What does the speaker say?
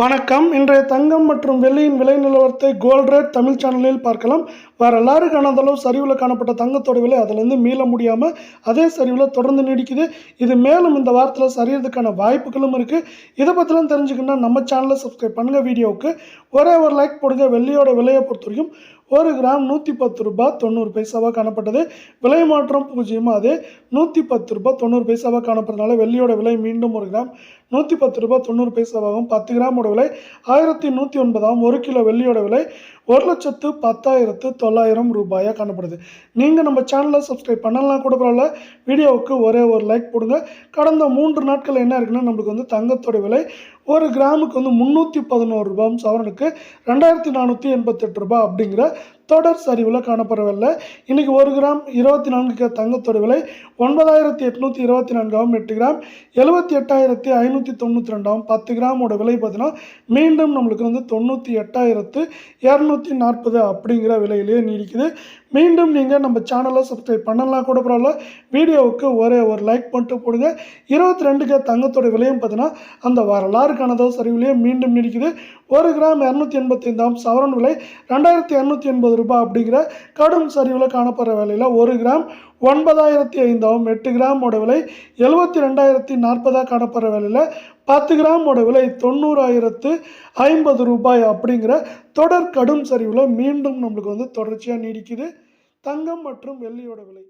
வணக்கம். இன்றைய தங்கம் மற்றும் வெள்ளியின் விலை நிலவரத்தை கோல்ட் ரேட் தமிழ் சேனலில் பார்க்கலாம். வேறு காணாத அளவு சரிவில் காணப்பட்ட தங்கத்தோட விலை அதிலேருந்து மீள முடியாமல் அதே சரிவில் தொடர்ந்து நீடிக்குது. இது மேலும் இந்த வாரத்தில் சரியறதுக்கான வாய்ப்புகளும் இருக்குது இதை பற்றிலாம் தெரிஞ்சுக்கணும்னா நம்ம சேனலை சப்ஸ்கிரைப் பண்ணுங்கள் வீடியோவுக்கு. ஒரே ஒரு லைக் போடுங்க. வெள்ளியோட விலையை பொறுத்த வரைக்கும் ஒரு கிராம் நூற்றி பத்து ரூபாய் தொண்ணூறு பைசாவாக காணப்பட்டது. விலை மாற்றம் பூஜ்ஜியமாக அதே நூற்றி பத்து ரூபாய் தொண்ணூறு பைசாவாக காணப்பட்டதுனால வெள்ளியோட விலை மீண்டும் ஒரு கிராம் நூற்றி பத்து ரூபாய் தொண்ணூறு பைசாவாகவும் பத்து கிராமோட விலை ஆயிரத்தி நூற்றி ஒன்பதாகவும் ஒரு கிலோ வெள்ளியோட விலை ஒரு லட்சத்து பத்தாயிரத்து தொள்ளாயிரம் ரூபாயாக காணப்படுது. நீங்கள் நம்ம சேனலை சப்ஸ்கிரைப் பண்ணலாம் கூட பரவாயில்ல. வீடியோவுக்கு ஒரே ஒரு லைக் போடுங்க. கடந்த மூன்று நாட்கள் என்ன இருக்குன்னா நம்மளுக்கு வந்து தங்கத்தோட விலை ஒரு கிராமுக்கு வந்து முந்நூற்றி பதினோரு ரூபாயும் சவரனுக்கு ரெண்டாயிரத்தி நானூற்றி எண்பத்தெட்டு ரூபாய் அப்படிங்கிற தொடர் சரிவில் காணப்படவில்லை. இன்றைக்கி ஒரு கிராம் இருபத்தி நான்கு கே தங்கத்தோட விலை ஒன்பதாயிரத்தி எட்நூற்றி இருபத்தி நான்காவும் எட்டு கிராம் எழுபத்தி எட்டாயிரத்தி ஐநூற்றி தொண்ணூற்றி ரெண்டாவும் பத்து கிராமோட விலை பார்த்தீங்கன்னா மீண்டும் நம்மளுக்கு வந்து தொண்ணூற்றி எட்டாயிரத்து இரநூத்தி நாற்பது அப்படிங்கிற விலையிலேயே நீடிக்குது. மீண்டும் நீங்கள் நம்ம சேனலை சப்ஸ்கிரைப் பண்ணலாம் கூட பரவாயில்ல. வீடியோவுக்கு ஒரே ஒரு லைக் பண்ணிட்டு போடுங்க. இருபத்தி ரெண்டு கே தங்கத்தோட விலையும் பார்த்தீங்கன்னா அந்த வரலாறு சரிவிலேயே மீண்டும் நீடிக்குது. ஒரு கிராம் இரநூத்தி எண்பத்தைந்தாம் சவரன் விலை ரெண்டாயிரத்தி இரநூத்தி எண்பது ரூபாய் அப்படிங்கிற கடும் சரிவில் காணப்படுற விலையில் ஒரு கிராம் ஒன்பதாயிரத்தி ஐந்தாவும் எட்டு கிராமோட விலை எழுபத்தி ரெண்டாயிரத்தி நாற்பதாக காணப்படுற விலையில் பத்து கிராமோட விலை தொண்ணூறாயிரத்து ஐம்பது ரூபாய் அப்படிங்கிற தொடர் கடும் சரிவில் மீண்டும் நம்மளுக்கு வந்து தொடர்ச்சியாக நீடிக்குது. தங்கம் மற்றும் வெள்ளியோட விலை.